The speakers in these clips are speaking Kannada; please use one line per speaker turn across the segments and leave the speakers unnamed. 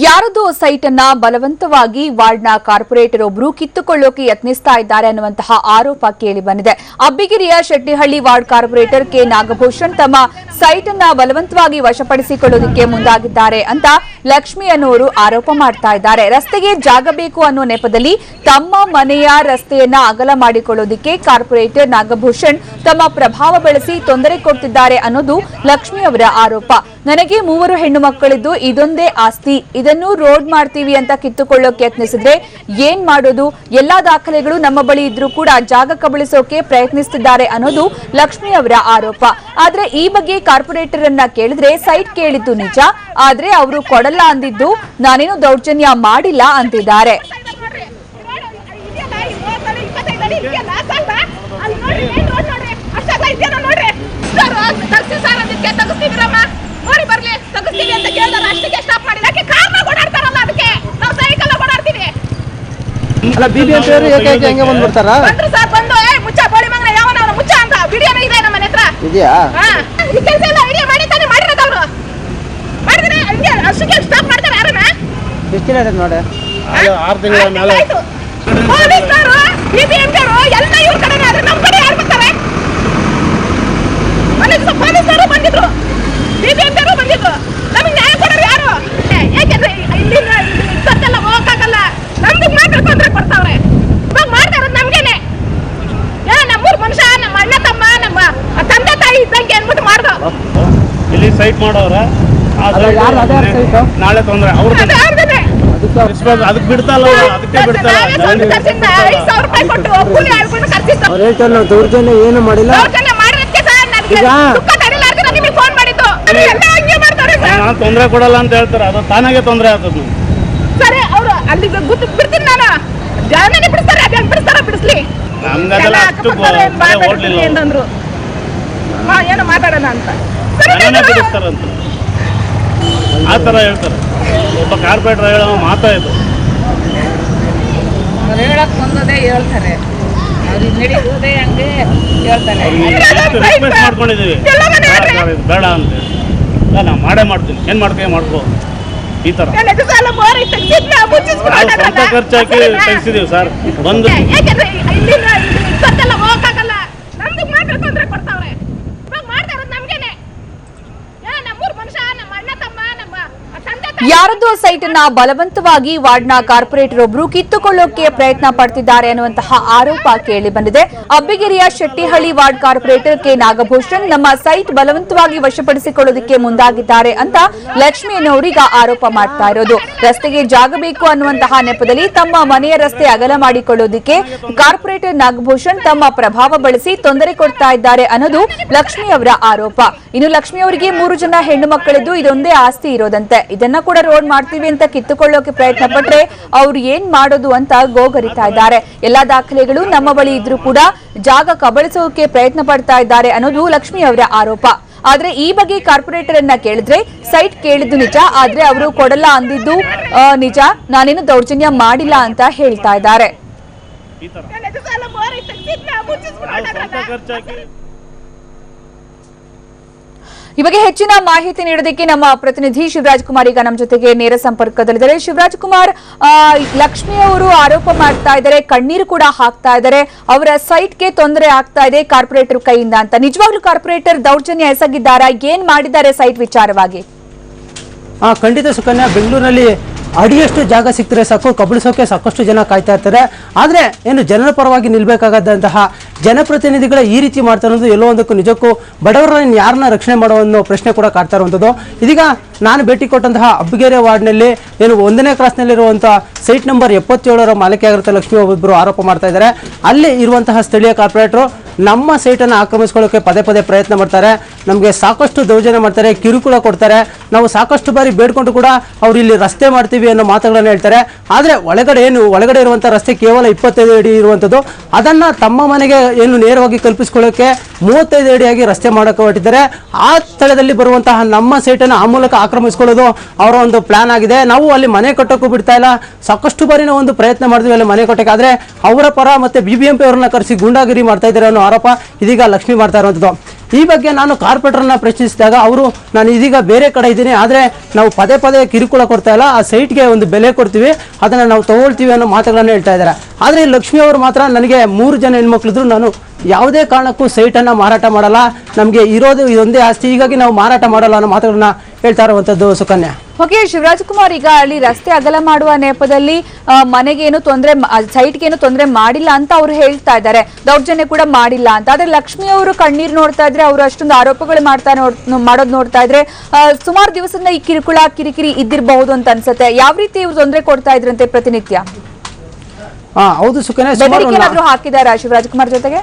ಯಾರದೋ ಸೈಟ್ ಅನ್ನ ಬಲವಂತವಾಗಿ ವಾರ್ಡ್ನ ಕಾರ್ಪೊರೇಟರ್ ಒಬ್ಬರು ಕಿತ್ತುಕೊಳ್ಳೋಕೆ ಯತ್ನಿಸ್ತಾ ಇದ್ದಾರೆ ಅನ್ನುವಂತಹ ಆರೋಪ ಕೇಳಿ ಬಂದಿದೆ. ಅಬ್ಬಿಗಿರಿಯ Shettihalli ward corporator K. Nagabhushan ತಮ್ಮ ಸೈಟ್ ಅನ್ನ ಬಲವಂತವಾಗಿ ವಶಪಡಿಸಿಕೊಳ್ಳೋದಕ್ಕೆ ಮುಂದಾಗಿದ್ದಾರೆ ಅಂತ ಲಕ್ಷ್ಮಿ ಅನ್ನೋರು ಆರೋಪ ಮಾಡ್ತಾ ಇದ್ದಾರೆ. ರಸ್ತೆಗೆ ಜಾಗ ಬೇಕು ಅನ್ನೋ ನೆಪದಲ್ಲಿ ತಮ್ಮ ಮನೆಯ ರಸ್ತೆಯನ್ನ ಅಗಲ ಮಾಡಿಕೊಳ್ಳೋದಕ್ಕೆ ಕಾರ್ಪೊರೇಟರ್ ನಾಗಭೂಷಣ್ ತಮ್ಮ ಪ್ರಭಾವ ಬಳಸಿ ತೊಂದರೆ ಕೊಡ್ತಿದ್ದಾರೆ ಅನ್ನೋದು ಲಕ್ಷ್ಮಿ ಅವರ ಆರೋಪ. ನನಗೆ ಮೂವರು ಹೆಣ್ಣು ಮಕ್ಕಳಿದ್ದು ಇದೊಂದೇ ಆಸ್ತಿ. ಇದನ್ನು ರೋಡ್ ಮಾಡ್ತೀವಿ ಅಂತ ಕಿತ್ತುಕೊಳ್ಳೋಕೆ ಯತ್ನಿಸಿದ್ರೆ ಏನ್ ಮಾಡೋದು? ಎಲ್ಲಾ ದಾಖಲೆಗಳು ನಮ್ಮ ಬಳಿ ಇದ್ರೂ ಕೂಡ ಜಾಗ ಕಬಳಿಸೋಕೆ ಪ್ರಯತ್ನಿಸುತ್ತಿದ್ದಾರೆ ಅನ್ನೋದು ಲಕ್ಷ್ಮಿ ಅವರ ಆರೋಪ. ಆದ್ರೆ ಈ ಬಗ್ಗೆ ಕಾರ್ಪೊರೇಟರ್ ಅನ್ನ ಕೇಳಿದ್ರೆ ಸೈಟ್ ಕೇಳಿದ್ದು ನಿಜ. ಆದ್ರೆ ಅವರು ಕೊಡಲ್ಲ ಅಂದಿದ್ದು ನಾನೇನು ದೌರ್ಜನ್ಯ ಮಾಡಿಲ್ಲ ಅಂತಿದ್ದಾರೆ
ಬರ್ಲಿ ತಗಸ್ತೀವಿ ಅಂತ ಕೇಳಿದ್ರೆ ಅಷ್ಟಕ್ಕೆ ಸ್ಟಾಪ್ ಮಾಡಿಲ್ಲ ಯಾಕೆ ಕಾರ್ನ ಓಡಾಡ್ತಾರಲ್ಲ ಅದಕ್ಕೆ? ನಾವು ಸೈಕಲ್ ಓಡಾಡ್ತೀವಿ.
ಅಲ್ಲ ಬಿ ಬಿ ಎಂ ಪಿ ಅವರು ಏಕೆ ಏಕೆ ಹಂಗೆ ಬಂದ್ಬಿಡ್ತಾರ?
ಬಂದ್ರು ಸರ್ ಬಂದು ಏ ಮುಚ್ಚ ಬೋಳಿ ಮಗನ ಯಾವನ ಅವನು ಮುಚ್ಚ ಅಂತ. ವಿಡಿಯೋನೂ ಇದೆ ನಮ್ಮ ಮನೆ ಹತ್ರ.
ಇದೆಯಾ?
ಹಾ. ಈ ಕೆಲಸ ಎಲ್ಲ ವಿಡಿಯೋ ಮಾಡಿ ತಾನೇ ಮಾಡಿರೋದು ಅವರು. ಮಾಡಿದ್ರೆ ಹಂಗೆ ಅಷ್ಟಕ್ಕೆ ಸ್ಟಾಪ್ ಮಾಡ್ತಾರೆ ಯಾರನ್ನ?
ಎಷ್ಟು ದಿನ ಆಯ್ತು ನೋಡಿ?
ಆರು ತಿಂಗಳ ಮೇಲೆ.
ಪೊಲೀಸರು ಬಿಬಿಎಂಪಿಯವರು ಎಲ್ಲ ಇವ್ರ ಕಡೆನೇ ಆದ್ರೆ ನಮ್ಮ ಕಡೆ ಯಾರು ಬರ್ತಾರೆ? ಪೊಲೀಸ್ ಪೊಲೀಸರು ಬಂದಿದ್ರು ಬಿಬಿಎಂಪಿಯವರು ಬಂದಿದ್ರು ನಮಗೆ ನ್ಯಾಯ ಕೊಡೋರು ಯಾರು ಏ, ಯಾಕೆಂದ್ರೆ ಇಲ್ಲಿಂದ ಇಪ್ಪತ್ತೆಲ್ಲ ಹೋಗಕ್ಕಾಗಲ್ಲ ನಮ್ದು ಮಾತ್ರ ತೊಂದರೆ ಕೊಡ್ತಾವ್ರೆ ಇವಾಗ ಮಾಡ್ತಾ ಇರೋದು ನಮ್ಗೇನೆ ಏ ನಮ್ಮೂರ್ ಮನುಷ್ಯ ನಮ್ಮ ಅಣ್ಣ ತಮ್ಮ ನಮ್ಮ ತಂದೆ ತಾಯಿ ಇದ್ದಂಗೆ ಅಂದ್ಬಿಟ್ಟು ಮಾಡ್ದು
ಇಲ್ಲಿ ಸೈಟ್ ಮಾಡೋರ? ನಾಳೆ ತೊಂದ್ರೆ ಅವ್ರ
ಅದಕ್ಕೆ
ಅದಕ್ಕೆ ಬಿಡ್ತಲ್ಲ ಅದಕ್ಕೆ
ಹೇಳ್ತಾರೆ ದೌರ್ಜನ್ಯ ಏನು ಮಾಡಿಲ್ಲ.
ನಾನು ನಿಮಗೆ
ತೊಂದರೆ ಕೊಡಲ್ಲ ಅಂತ ಹೇಳ್ತಾರೆ ಅದು ತಾನಾಗೆ ತೊಂದರೆ ಆಗ್ತದೆ
ಸರಿ ಅವರು ಅಲ್ಲಿ ಗುದ್ದು ಬಿಡ್ತೀನಿ ನಾನು. ಜನನೇ ಬಿಡ್ತಾರೆ ಅದು ಬಿಡಿಸ್ತಾರ ಬಿಡಿಸ್ಲಿ. ಅದಲ್ಲ
ಅಷ್ಟು ಓಡ್ಲಿಲ್ಲ
ಅಂತಂದ್ರು ಹಾ ಏನೋ ಮಾತಾಡೋಣ ಅಂತ.
ಬಿಡಿಸ್ತಾರಂತ ಆ ಥರ ಹೇಳ್ತಾರೆ. ಒಬ್ಬ ಕಾರ್ಪೊರೇಟರ್ ಹೇಳೋ ಮಾತಾ ಇದು.
ಅವ್ರು ಹೇಳಕ್ ಬಂದದೇ ಹೇಳ್ತಾರೆ. ಅವ್ರಿಗೆ ನಡೀತದೆ ಹಂಗೆ ಹೇಳ್ತಾರೆ.
ರಿಕ್ವೆಸ್ಟ್ ಮಾಡ್ಕೊಂಡಿದ್ದೀವಿ. ಬೇಡ ಅಂತ ಇಲ್ಲ ನಾವು ಮಾಡೇ ಮಾಡ್ತೀನಿ. ಏನು ಮಾಡ್ತೀವಿ ಮಾಡ್ಕೋ. ಈ ಥರ. ಸ್ವಂತ
ಹೊರ್ಟೋದ್ರಲ್ಲ.
ಖರ್ಚು ಹಾಕಿ
ಸರಿನಾ?
ತೆಗ್ಸಿದೀವಿ ಸರ್. ಬಂದು
ಏ, ಯಾಕೆಂದ್ರೆ ಇಲ್ಲಿಂದ ಇಪ್ಪತ್ತೆಲ್ಲ ಹೋಗಕ್ಕಾಗಲ್ಲ ನಮ್ದು ಮಾತ್ರ ತೊಂದರೆ ಕೊಡ್ತಾವ್ರೆ ಇವಾಗ ಮಾಡ್ತಾ ಇರೋದು ನಮ್ಗೇನೆ ಏ ನಮ್ಮೂರ್ ಮನುಷ್ಯ ನಮ್ಮ ಅಣ್ಣ ತಮ್ಮ ನಮ್ಮ ತಂದೆ ತಾಯಿ
ಯಾರದೋ ಸೈಟ್ ಅನ್ನ ಬಲವಂತವಾಗಿ ವಾರ್ಡ್ನ ಕಾರ್ಪೊರೇಟರ್ ಒಬ್ರು ಕಿತ್ತುಕೊಳ್ಳೋಕೆ ಪ್ರಯತ್ನ ಪಡ್ತಿದ್ದಾರೆ ಅನ್ನುವಂತಹ ಆರೋಪ ಕೇಳಿ ಬಂದಿದೆ. ಅಬ್ಬಿಗಿರಿಯ Shettihalli ward corporator K Nagabhushan ನಮ್ಮ ಸೈಟ್ ಬಲವಂತವಾಗಿ ವಶಪಡಿಸಿಕೊಳ್ಳೋದಕ್ಕೆ ಮುಂದಾಗಿದ್ದಾರೆ ಅಂತ ಲಕ್ಷ್ಮಿ ಅನ್ನೋರೀಗ ಆರೋಪ ಮಾಡ್ತಾ ಇರೋದು. ರಸ್ತೆಗೆ ಜಾಗ ಬೇಕು ಅನ್ನುವಂತಹ ನೆಪದಲ್ಲಿ ತಮ್ಮ ಮನೆಯ ರಸ್ತೆ ಅಗಲ ಮಾಡಿಕೊಳ್ಳೋದಕ್ಕೆ ಕಾರ್ಪೊರೇಟರ್ ನಾಗಭೂಷಣ್ ತಮ್ಮ ಪ್ರಭಾವ ಬಳಸಿ ತೊಂದರೆ ಕೊಡ್ತಾ ಇದ್ದಾರೆ ಅನ್ನೋದು ಲಕ್ಷ್ಮಿ ಅವರ ಆರೋಪ. ಇನ್ನು ಲಕ್ಷ್ಮಿ ಅವರಿಗೆ ಮೂರು ಜನ ಹೆಣ್ಣು ಮಕ್ಕಳಿದ್ದು ಇದೊಂದೇ ಆಸ್ತಿ ಇರೋದಂತೆ. ಇದನ್ನ ಕೂಡ ರೋಡ್ ಮಾಡ್ತೀವಿ ಅಂತ ಕಿತ್ತುಕೊಳ್ಳೋಕೆ ಪ್ರಯತ್ನ ಪಟ್ಟರೆ ಅವ್ರು ಏನ್ ಮಾಡೋದು ಅಂತ ಗೋಗರಿತಾ ಇದ್ದಾರೆ. ಎಲ್ಲಾ ದಾಖಲೆಗಳು ನಮ್ಮ ಬಳಿ ಇದ್ರು ಕೂಡ ಜಾಗ ಕಬಳಿಸೋಕೆ ಪ್ರಯತ್ನ ಪಡ್ತಾ ಇದ್ದಾರೆ ಅನ್ನೋದು ಲಕ್ಷ್ಮಿ ಅವರ ಆರೋಪ. ಆದ್ರೆ ಈ ಬಗ್ಗೆ ಕಾರ್ಪೊರೇಟರ್ ಅನ್ನ ಕೇಳಿದ್ರೆ ಸೈಟ್ ಕೇಳಿದ್ದು ನಿಜ ಆದ್ರೆ ಅವರು ಕೊಡಲ್ಲ ಅಂದಿದ್ದು ನಿಜ. ನಾನೇನು ದೌರ್ಜನ್ಯ ಮಾಡಿಲ್ಲ ಅಂತ ಹೇಳ್ತಾ ಇದ್ದಾರೆ
ಈ ಥರ
ನನ್ನ ಹೆಸರು ಎಲ್ಲ ಬೋರಿ ತೆಗ್ಸಿದ್ನ ಮುಚ್ಚಿಸ್ಬಿಟ್ಟು
ನಾವು ಸ್ವಂತ
ಹೊರ್ಟೋದ್ರಲ್ಲ.
ಖರ್ಚು ಹಾಕಿ
ಈ ಬಗ್ಗೆ ಹೆಚ್ಚಿನ ಮಾಹಿತಿ ನೀಡೋದಕ್ಕೆ ನಮ್ಮ ಪ್ರತಿನಿಧಿ ಶಿವರಾಜ್ ಕುಮಾರ್ ಈಗ ನಮ್ಮ ಜೊತೆಗೆ ನೇರ ಸಂಪರ್ಕದಲ್ಲಿದ್ದಾರೆ. ಶಿವರಾಜ್ ಕುಮಾರ್ ಲಕ್ಷ್ಮಿ ಅವರು ಆರೋಪ ಮಾಡ್ತಾ ಇದ್ದಾರೆ, ಕಣ್ಣೀರು ಕೂಡ ಹಾಕ್ತಾ ಇದ್ದಾರೆ. ಅವರ ಸೈಟ್ಗೆ ತೊಂದರೆ ಆಗ್ತಾ ಇದೆ ಕಾರ್ಪೊರೇಟರ್ ಕೈಯಿಂದ ಅಂತ. ನಿಜವಾಗ್ಲೂ ಕಾರ್ಪೊರೇಟರ್ ದೌರ್ಜನ್ಯ ಎಸಗಿದ್ದಾರಾ? ಏನ್ ಮಾಡಿದ್ದಾರೆ ಸೈಟ್ ವಿಚಾರವಾಗಿ?
ಖಂಡಿತ ಸುಕನ್ಯಾ, ಬೆಂಗಳೂರಿನಲ್ಲಿ ಅಡಿಯಷ್ಟು ಜಾಗ ಸಿಕ್ತರೆ ಸಾಕು, ಕಬಳಿಸೋಕೆ ಸಾಕಷ್ಟು ಜನ ಕಾಯ್ತಾ ಇರ್ತಾರೆ. ಆದರೆ ಏನು ಜನರ ಪರವಾಗಿ ನಿಲ್ಬೇಕಾಗದಂತಹ ಜನಪ್ರತಿನಿಧಿಗಳ ಈ ರೀತಿ ಮಾಡ್ತಾ ಇರೋದು ಎಲ್ಲೋ ಒಂದಕ್ಕೂ ನಿಜಕ್ಕೂ ಬಡವರನ್ನು ಯಾರನ್ನ ರಕ್ಷಣೆ ಮಾಡೋ ಅನ್ನೋ ಪ್ರಶ್ನೆ ಕೂಡ ಕಾಡ್ತಾ ಇರುವಂಥದ್ದು. ಇದೀಗ ನಾನು ಭೇಟಿ ಕೊಟ್ಟಂತಹ ಅಬ್ಬಿಗೆರೆ ವಾರ್ಡ್ನಲ್ಲಿ ಏನು ಒಂದನೇ ಕ್ಲಾಸ್ನಲ್ಲಿರುವಂಥ ಸೈಟ್ ನಂಬರ್ ಎಪ್ಪತ್ತೇಳರ ಮಾಲಕಿಯಾಗಿರುತ್ತೆ ಲಕ್ಷ್ಮಿ ಒಬ್ಬರು ಆರೋಪ ಮಾಡ್ತಾ ಇದ್ದಾರೆ. ಅಲ್ಲಿ ಇರುವಂತಹ ಸ್ಥಳೀಯ ಕಾರ್ಪೊರೇಟರು ನಮ್ಮ ಸೈಟನ್ನು ಆಕ್ರಮಿಸ್ಕೊಳ್ಳೋಕೆ ಪದೇ ಪದೇ ಪ್ರಯತ್ನ ಮಾಡ್ತಾರೆ. ನಮಗೆ ಸಾಕಷ್ಟು ದೌರ್ಜನ್ಯ ಮಾಡ್ತಾರೆ, ಕಿರುಕುಳ ಕೊಡ್ತಾರೆ. ನಾವು ಸಾಕಷ್ಟು ಬಾರಿ ಬೇಡ್ಕೊಂಡು ಕೂಡ ಅವ್ರು ಇಲ್ಲಿ ರಸ್ತೆ ಮಾಡ್ತೀವಿ ಅನ್ನೋ ಮಾತುಗಳನ್ನು ಹೇಳ್ತಾರೆ. ಆದರೆ ಒಳಗಡೆ ಏನು, ಒಳಗಡೆ ಇರುವಂಥ ರಸ್ತೆ ಕೇವಲ ಇಪ್ಪತ್ತೈದು ಅಡಿ ಇರುವಂಥದ್ದು ಅದನ್ನು ತಮ್ಮ ಮನೆಗೆ ಏನು ನೇರವಾಗಿ ಕಲ್ಪಿಸ್ಕೊಳ್ಳೋಕೆ ಮೂವತ್ತೈದು ಅಡಿಯಾಗಿ ರಸ್ತೆ ಮಾಡೋಕೆ ಹೊರಟಿದ್ದಾರೆ ಆ ಸ್ಥಳದಲ್ಲಿ ಬರುವಂತಹ ನಮ್ಮ ಸೈಟನ್ನು ಆ ಮೂಲಕ ಆಕ್ರಮಿಸ್ಕೊಳ್ಳೋದು ಅವರ ಒಂದು ಪ್ಲಾನ್ ಆಗಿದೆ. ನಾವು ಅಲ್ಲಿ ಮನೆ ಕಟ್ಟೋಕ್ಕೂ ಬಿಡ್ತಾ ಇಲ್ಲ. ಸಾಕಷ್ಟು ಬಾರಿ ಒಂದು ಪ್ರಯತ್ನ ಮಾಡಿದ್ವಿ ಅಲ್ಲಿ ಮನೆ ಕಟ್ಟಕ್ಕೆ ಆದರೆ ಅವರ ಪರ ಮತ್ತು ಬಿ ಬಿ ಎಂ ಪಿ ಅವರನ್ನ ಕರೆಸಿ ಗೂಂಡಾಗಿರಿ ಮಾಡ್ತಾ ಇದ್ದಾರೆ ಅನ್ನೋ ಆರೋಪ ಇದೀಗ ಲಕ್ಷ್ಮಿ ಮಾಡ್ತಾ ಇರುವಂಥದ್ದು. ಈ ಬಗ್ಗೆ ನಾನು ಕಾರ್ಪೊರೇಟರ್ನ ಪ್ರಶ್ನಿಸಿದಾಗ ಅವರು, ನಾನು ಇದೀಗ ಬೇರೆ ಕಡೆ ಇದ್ದೀನಿ, ಆದರೆ ನಾವು ಪದೇ ಪದೇ ಕಿರುಕುಳ ಕೊಡ್ತಾ ಇಲ್ಲ, ಆ ಸೈಟ್ಗೆ ಒಂದು ಬೆಲೆ ಕೊಡ್ತೀವಿ, ಅದನ್ನು ನಾವು ತಗೊಳ್ತೀವಿ ಅನ್ನೋ ಮಾತುಗಳನ್ನು ಹೇಳ್ತಾ ಇದ್ದಾರೆ. ಆದರೆ ಲಕ್ಷ್ಮಿ ಅವರು ಮಾತ್ರ ನನಗೆ ಮೂರು ಜನ ಹೆಣ್ಮಕ್ಳಿದ್ರು, ನಾನು ಯಾವುದೇ ಕಾರಣಕ್ಕೂ ಸೈಟನ್ನು ಮಾರಾಟ ಮಾಡಲ್ಲ, ನಮಗೆ ಇರೋದು ಇದೊಂದೇ ಆಸ್ತಿ, ಹೀಗಾಗಿ ನಾವು ಮಾರಾಟ ಮಾಡಲ್ಲ ಅನ್ನೋ ಮಾತುಗಳನ್ನ ಹೇಳ್ತಾ ಇರುವಂಥದ್ದು ಸುಕನ್ಯಾ.
ಓಕೆ ಶಿವರಾಜ್ ಕುಮಾರ್ ಈಗ ಅಲ್ಲಿ ರಸ್ತೆ ಅಗಲ ಮಾಡುವ ನೆಪದಲ್ಲಿ ಮನೆಗೇನು ತೊಂದರೆ ಏನು ತೊಂದರೆ ಮಾಡಿಲ್ಲ ಅಂತ ಅವ್ರು ಹೇಳ್ತಾ ಇದ್ದಾರೆ. ದೌರ್ಜನ್ಯ ಕೂಡ ಮಾಡಿಲ್ಲ ಅಂತ. ಆದ್ರೆ ಲಕ್ಷ್ಮಿ ಅವರು ಕಣ್ಣೀರು ನೋಡ್ತಾ ಇದ್ರೆ ಅವರು ಅಷ್ಟೊಂದು ಆರೋಪಗಳು ಮಾಡ್ತಾ ನೋಡ್ ಮಾಡೋದು ನೋಡ್ತಾ ಇದ್ರೆ ಸುಮಾರು ದಿವಸದಿಂದ ಈ ಕಿರುಕುಳ ಕಿರಿಕಿರಿ ಇದ್ದಿರಬಹುದು ಅಂತ ಅನ್ಸುತ್ತೆ. ಯಾವ ರೀತಿ ಇವ್ರು ತೊಂದರೆ ಕೊಡ್ತಾ ಇದ್ರಂತೆ ಪ್ರತಿನಿತ್ಯ?
ಹೌದು
ಹಾಕಿದಾರಾ ಶಿವರಾಜ್ ಕುಮಾರ್ ಜೊತೆಗೆ?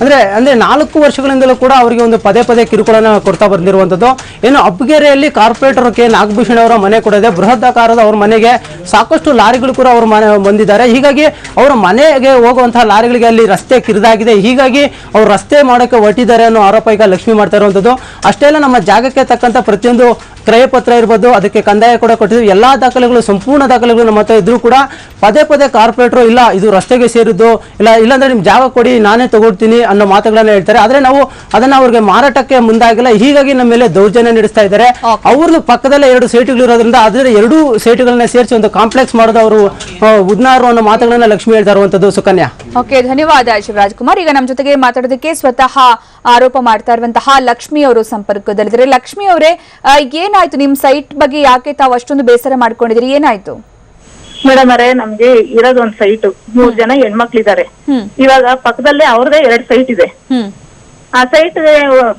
ಅಂದ್ರೆ ಅಂದ್ರೆ ನಾಲ್ಕು ವರ್ಷಗಳಿಂದಲೂ ಕೂಡ ಅವರಿಗೆ ಒಂದು ಪದೇ ಪದೇ ಕಿರುಕುಳನ ಕೊಡ್ತಾ ಬಂದಿರುವಂಥದ್ದು. ಏನು ಅಬ್ಗೆರೆಯಲ್ಲಿ ಕಾರ್ಪೊರೇಟರ್ ಕೆ ನಾಗಭೂಷಣ್ ಅವರ ಮನೆ ಕೂಡ ಇದೆ. ಆಕಾರದ ಅವ್ರ ಮನೆಗೆ ಸಾಕಷ್ಟು ಲಾರಿಗಳು ಕೂಡ ಅವ್ರ ಮನೆ ಬಂದಿದ್ದಾರೆ. ಹೀಗಾಗಿ ಅವರ ಮನೆಗೆ ಹೋಗುವಂತಹ ಲಾರಿಗಳಿಗೆ ಅಲ್ಲಿ ರಸ್ತೆ ಕಿರಿದಾಗಿದೆ. ಹೀಗಾಗಿ ಅವ್ರು ರಸ್ತೆ ಮಾಡೋಕ್ಕೆ ಹೊರಟಿದ್ದಾರೆ ಅನ್ನೋ ಆರೋಪ ಈಗ ಲಕ್ಷ್ಮಿ ಮಾಡ್ತಾ ಇರುವಂಥದ್ದು. ಅಷ್ಟೇ ನಮ್ಮ ಜಾಗಕ್ಕೆ ತಕ್ಕಂಥ ಪ್ರತಿಯೊಂದು ಕ್ರಯ ಪತ್ರ ಇರ್ಬೋದು ಅದಕ್ಕೆ ಕಂದಾಯ ಕೂಡ ಕೊಟ್ಟಿದ್ವಿ ಎಲ್ಲಾ ದಾಖಲೆಗಳು ಸಂಪೂರ್ಣ ದಾಖಲೆಗಳು ನಮ್ಮ ಹತ್ರ ಇದ್ರೂ ಕೂಡ ಪದೇ ಪದೇ ಕಾರ್ಪೊರೇಟ್ರು ಇಲ್ಲ ಇದು ರಸ್ತೆಗೆ ಸೇರಿದ್ದು ಇಲ್ಲ ಇಲ್ಲಾಂದ್ರೆ ನಿಮ್ಮ ಜಾಗ ಕೊಡಿ ನಾನೇ ತಗೊಳ್ತೀನಿ ಅನ್ನೋ ಮಾತುಗಳನ್ನ ಹೇಳ್ತಾರೆ. ಆದ್ರೆ ನಾವು ಅದನ್ನ ಅವ್ರಿಗೆ ಮಾರಾಟಕ್ಕೆ ಮುಂದಾಗಿಲ್ಲ. ಹೀಗಾಗಿ ನಮ್ಮ ಮೇಲೆ ದೌರ್ಜನ್ಯ ನಡೆಸ್ತಾ ಇದ್ದಾರೆ. ಅವ್ರದ್ದು ಪಕ್ಕದಲ್ಲೇ ಎರಡು ಸೈಟ್ಗಳು ಇರೋದ್ರಿಂದ ಅದರ ಎರಡೂ ಸೈಟ್ಗಳನ್ನ ಸೇರಿಸಿ ಒಂದು ಕಾಂಪ್ಲೆಕ್ಸ್ ಮಾಡೋದು ಅವರು ಉದ್ನಾರು ಅನ್ನೋ ಮಾತುಗಳನ್ನ ಲಕ್ಷ್ಮಿ ಹೇಳ್ತಾ ಇರುವಂತದ್ದು. ಸುಕನ್ಯಾ.
ಓಕೆ ಧನ್ಯವಾದ ಶಿವರಾಜ್ ಕುಮಾರ್. ಈಗ ನಮ್ಮ ಜೊತೆಗೆ ಮಾತಾಡೋದಕ್ಕೆ ಸ್ವತಃ ಆರೋಪ ಮಾಡ್ತಾ ಇರುವಂತಹ ಲಕ್ಷ್ಮಿ ಅವರು ಸಂಪರ್ಕದಲ್ಲಿದ್ದಾರೆ. ಲಕ್ಷ್ಮಿ ಅವರೇ ಏನಾಯ್ತು ನಿಮ್ ಸೈಟ್ ಬಗ್ಗೆ ಯಾಕೆ ತಾವು ಅಷ್ಟೊಂದು ಬೇಸರ ಮಾಡ್ಕೊಂಡಿದ್ರಿ ಏನಾಯ್ತು?
ಮೇಡಮ್ ಅರೇ ನಮ್ಗೆ ಇರೋದು ಒಂದ್ ಸೈಟ್ ಮೂರ್ ಜನ ಹೆಣ್ಮಕ್ಳಿದ್ದಾರೆ. ಇವಾಗ ಪಕ್ಕದಲ್ಲೇ ಅವ್ರದೇ ಎರಡ್ ಸೈಟ್ ಇದೆ. ಆ ಸೈಟ್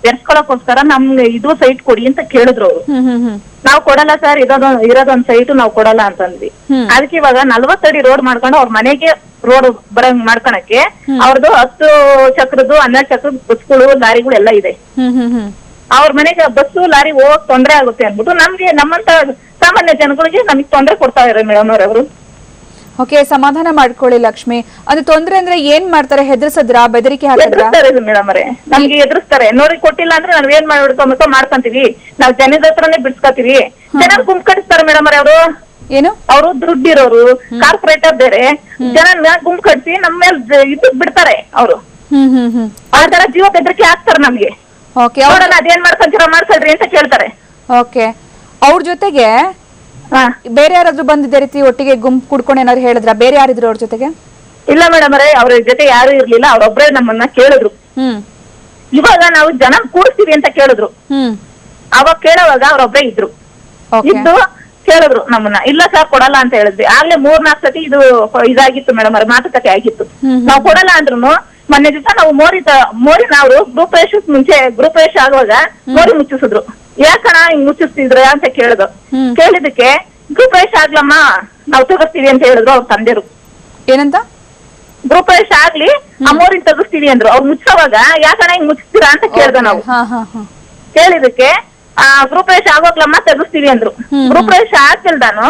ಬೆರ್ಸ್ಕೊಳಕೋಸ್ಕರ ನಮ್ಗೆ ಇದು ಸೈಟ್ ಕೊಡಿ ಅಂತ ಕೇಳಿದ್ರು ಅವ್ರು. ನಾವ್ ಕೊಡಲ್ಲ ಸರ್ ಇರೋದು ಇರೋದೊಂದ್ ಸೈಟ್ ನಾವ್ ಕೊಡಲ್ಲ ಅಂತಂದ್ವಿ ಅದಕ್ಕೆ ಇವಾಗ ನಲ್ವತ್ತಡಿ ರೋಡ್ ಮಾಡ್ಕೊಂಡು ಅವ್ರ ಮನೆಗೆ ರೋಡ್ ಬರಂಗ್ ಮಾಡ್ಕೊಳಕ್ಕೆ ಅವ್ರದ್ದು ಹತ್ತು ಚಕ್ರದ್ದು ಹನ್ನೆರಡು ಚಕ್ರದ ಬಸ್ಗಳು ಲಾರಿಗಳು ಎಲ್ಲ ಇದೆ. ಅವ್ರ ಮನೆಗೆ ಬಸ್ಸು ಲಾರಿ ಹೋಗಕ್ ತೊಂದ್ರೆ ಆಗುತ್ತೆ ಅನ್ಬಿಟ್ಟು ನಮ್ಗೆ ನಮ್ಮಂತ ಸಾಮಾನ್ಯ ಜನಗಳಿಗೆ ನಮಗ್ ತೊಂದ್ರೆ ಕೊಡ್ತಾ ಇದಾರೆ ಮೇಡಮ್ ಅವರು
ಓಕೆ ಸಮಾಧಾನ ಮಾಡ್ಕೊಳ್ಳಿ ಲಕ್ಷ್ಮಿ. ಅದು ತೊಂದ್ರೆ ಅಂದ್ರೆ ಏನ್ ಮಾಡ್ತಾರೆ? ಹೆದರ್ಸದ್ರ? ಬೆದರಿಕೆ
ಮೇಡಮ್ ಅವರೇ. ನಮ್ಗೆ ಎದುರಿಸ್ತಾರೆ. ನೋಡಿ ಕೊಟ್ಟಿಲ್ಲ ಅಂದ್ರೆ ನಾವ್ ಏನ್ ಮಾಡ್ಬಿಡ್ಕೊಂಬೇಕು ಮಾಡ್ಕೊಂತೀವಿ. ನಾವ್ ಜನದ ಹತ್ರನೇ ಬಿಡ್ಸ್ಕೊತೀವಿ. ಜನ ಗುಂಪ್ ಮೇಡಂ ಮೇಡಮ್ ಅವ್ರೆ ಅವರು.
ಏನು?
ಅವರು ದುಡ್ಡಿರೋರು ಕಾರ್ಪೊರೇಟರ್ ಬೇರೆ ಜನ ಗುಂಪು ಕಟ್ಸಿ ನಮ್ಮ ಮೇಲೆ ಇದು ಬಿಡ್ತಾರೆ ಅವರು.
ಹ್ಮ್ ಹ್ಮ್ ಹ್ಮ್.
ಆ ತರ ಜೀವ ಬೆದರಿಕೆ ಹಾಕ್ತಾರೆ ನಮ್ಗೆ.
ಓಕೆ
ಅದೇನ್ ಮಾಡ್ಕೊಂತೀರ ಮಾಡ್ಕೊಳ್ರಿ ಅಂತ ಕೇಳ್ತಾರೆ.
ಓಕೆ ಅವ್ರ ಜೊತೆಗೆ
ಹಾ.
ಬೇರೆ ಯಾರಾದ್ರೂ ಬಂದಿದ್ದ ರೀತಿ ಒಟ್ಟಿಗೆ ಗುಂಪು ಕುಡ್ಕೊಂಡು ಏನಾದ್ರು ಹೇಳಿದ್ರ? ಬೇರೆ ಯಾರಿದ್ರು ಅವ್ರ ಜೊತೆಗೆ?
ಇಲ್ಲ ಮೇಡಮ್ ಅವರೇ ಅವ್ರ ಜೊತೆ ಯಾರು ಇರ್ಲಿಲ್ಲ ಅವ್ರೊಬ್ರೇ ನಮ್ಮನ್ನ ಕೇಳಿದ್ರು.
ಹ್ಮ್.
ಇವಾಗ ನಾವು ಜನ ಕೂಡಿಸ್ತೀವಿ ಅಂತ ಕೇಳಿದ್ರು.
ಹ್ಮ್.
ಅವಾಗ ಕೇಳೋವಾಗ ಅವ್ರೊಬ್ರೇ ಇದ್ರು.
ಓಕೆ
ಇದ್ದು ಕೇಳಿದ್ರು ನಮ್ಮನ್ನ ಇಲ್ಲ ಸರ್ ಕೊಡಲ್ಲ ಅಂತ ಹೇಳಿದ್ವಿ. ಆಗ್ಲೇ ಮೂರ್ ನಾಲ್ಕು ಸತಿ ಇದು ಇದಾಗಿತ್ತು ಮೇಡಮ್ ಅವ್ರ ಮಾತುಕತೆ ಆಗಿತ್ತು. ನಾವು ಕೊಡಲ್ಲ ಅಂದ್ರು ಮೊನ್ನೆ ದಿವಸ ನಾವು ಮೋರಿ ತ- ಮೋರಿ ನಾವು ಗ್ರೂಪ್ ರೇಷ್ ಮುಂಚೆ ಗ್ರೂಪ್ ರೇಷ್ ಆಗುವಾಗ ಮೋರಿ ಮುಚ್ಚಿಸಿದ್ರು. ಯಾಕಣ ಹಿಂಗ್ ಮುಚ್ಚಿಸ್ತಿದ್ರ ಅಂತ ಕೇಳಿದ್ರು. ಕೇಳಿದಕ್ಕೆ ಗ್ರೂಪ್ ರೇಷ್ ಆಗ್ಲಮ್ಮ ನಾವು ತಗೋಸ್ತೀವಿ ಅಂತ ಹೇಳಿದ್ರು ಅವ್ರ ತಂದೆರು
ಏನಂತ?
ಗ್ರೂಪ್ ರೇಷ್ ಆಗ್ಲಿ ಆ ಮೋರಿನ್ ತಗಸ್ತೀವಿ ಅಂದ್ರು. ಅವ್ರು ಮುಚ್ಚೋವಾಗ ಯಾಕಣ ಹಿಂಗ್ ಮುಚ್ಚಿಸ್ತೀರಾ ಅಂತ ಕೇಳ್ದ ನಾವು. ಕೇಳಿದಕ್ಕೆ ಆ ಗ್ರೂಪ್ ರೇಷ್ ಆಗೋಗ್ಲಮ್ಮ ತೆಗಿಸ್ತೀವಿ ಅಂದ್ರು. ಗ್ರೂಪ್ ರೇಷ್ ಆಗ್ತಿಲ್ದಾನು.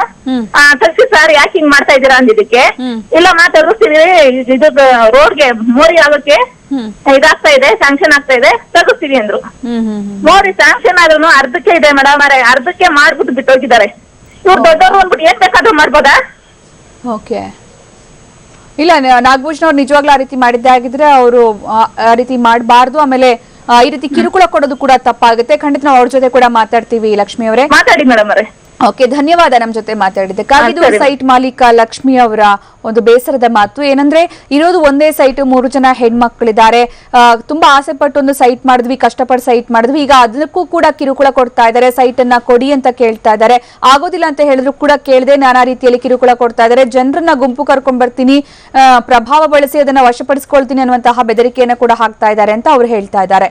ಆ ತೆಗ್ಸಿ ಸರ್ ಯಾಕೆ ಹಿಂಗ್ ಮಾಡ್ತಾ ಇದೀರಾ ಅಂದಿದ್ದಕ್ಕೆ. ಇಲ್ಲಮ್ಮ ತೆಗಿಸ್ತೀವಿ ಇದು ರೋಡ್ಗೆ ಮೋರಿ ಆಗೋಕೆ ಇದಾಗ್ತಾ ಇದೆ ಸ್ಯಾಂಕ್ಷನ್ ಆಗ್ತಾ ಇದೆ ತೆಗಿಸ್ತೀವಿ ಅಂದ್ರು. ಮೋರಿ ಸ್ಯಾಂಕ್ಷನ್ ಆದ್ರೂ ಅರ್ಧಕ್ಕೆ ಇದೆ ಮೇಡಮ್ ಅರ್ಧಕ್ಕೆ ಮಾಡ್ಬಿಟ್ಟು ಬಿಟ್ಟೋಗಿದ್ದಾರೆ. ಇವ್ರು ದೊಡ್ಡವ್ರು ಅಂದ್ಬಿಟ್ಟು ಏನ್ ಬೇಕಾದ್ರೂ ಮಾಡ್ಬೋದಾ?
ಓಕೆ. ಇಲ್ಲ ನಾಗಭೂಷಣ ಅವ್ರು ನಿಜವಾಗ್ಲೂ ಆ ರೀತಿ ಮಾಡಿದ್ದೆ ಆಗಿದ್ರೆ ಅವರು ಆ ರೀತಿ ಮಾಡಬಾರ್ದು. ಆಮೇಲೆ ಈ ರೀತಿ ಕಿರುಕುಳ ಕೊಡೋದು ಕೂಡ ತಪ್ಪಾಗುತ್ತೆ. ಖಂಡಿತ ನಾವು ಅವ್ರ ಜೊತೆ ಕೂಡ ಮಾತಾಡ್ತೀವಿ ಲಕ್ಷ್ಮಿ ಅವರೇ.
ಮಾತಾಡಿ ಮೇಡಮ್ ಅವರೇ.
ಓಕೆ ಧನ್ಯವಾದ ನಮ್ಮ ಜೊತೆ ಮಾತಾಡಿದ್ದಕ್ಕಾಗಿ ಇದು ಸೈಟ್ ಮಾಲೀಕ ಲಕ್ಷ್ಮಿ ಅವರ ಒಂದು ಬೇಸರದ ಮಾತು ಏನಂದ್ರೆ ಇರೋದು ಒಂದೇ ಸೈಟ್ ಮೂರು ಜನ ಹೆಣ್ಮಕ್ಳಿದ್ದಾರೆ. ತುಂಬಾ ಆಸೆ ಪಟ್ಟು ಒಂದು ಸೈಟ್ ಮಾಡಿದ್ವಿ ಕಷ್ಟಪಟ್ಟು ಸೈಟ್ ಮಾಡಿದ್ವಿ. ಈಗ ಅದಕ್ಕೂ ಕೂಡ ಕಿರುಕುಳ ಕೊಡ್ತಾ ಇದ್ದಾರೆ. ಸೈಟ್ ಅನ್ನ ಕೊಡಿ ಅಂತ ಕೇಳ್ತಾ ಇದ್ದಾರೆ. ಆಗೋದಿಲ್ಲ ಅಂತ ಹೇಳಿದ್ರು ಕೂಡ ಕೇಳದೆ ನಾನಾ ರೀತಿಯಲ್ಲಿ ಕಿರುಕುಳ ಕೊಡ್ತಾ ಇದ್ದಾರೆ. ಜನರನ್ನ ಗುಂಪು ಕರ್ಕೊಂಡ್ ಬರ್ತೀನಿ ಪ್ರಭಾವ ಬಳಸಿ ಅದನ್ನ ವಶಪಡಿಸ್ಕೊಳ್ತೀನಿ ಅನ್ನುವಂತಹ ಬೆದರಿಕೆಯನ್ನ ಕೂಡ ಹಾಕ್ತಾ ಇದ್ದಾರೆ ಅಂತ ಅವ್ರು ಹೇಳ್ತಾ ಇದ್ದಾರೆ.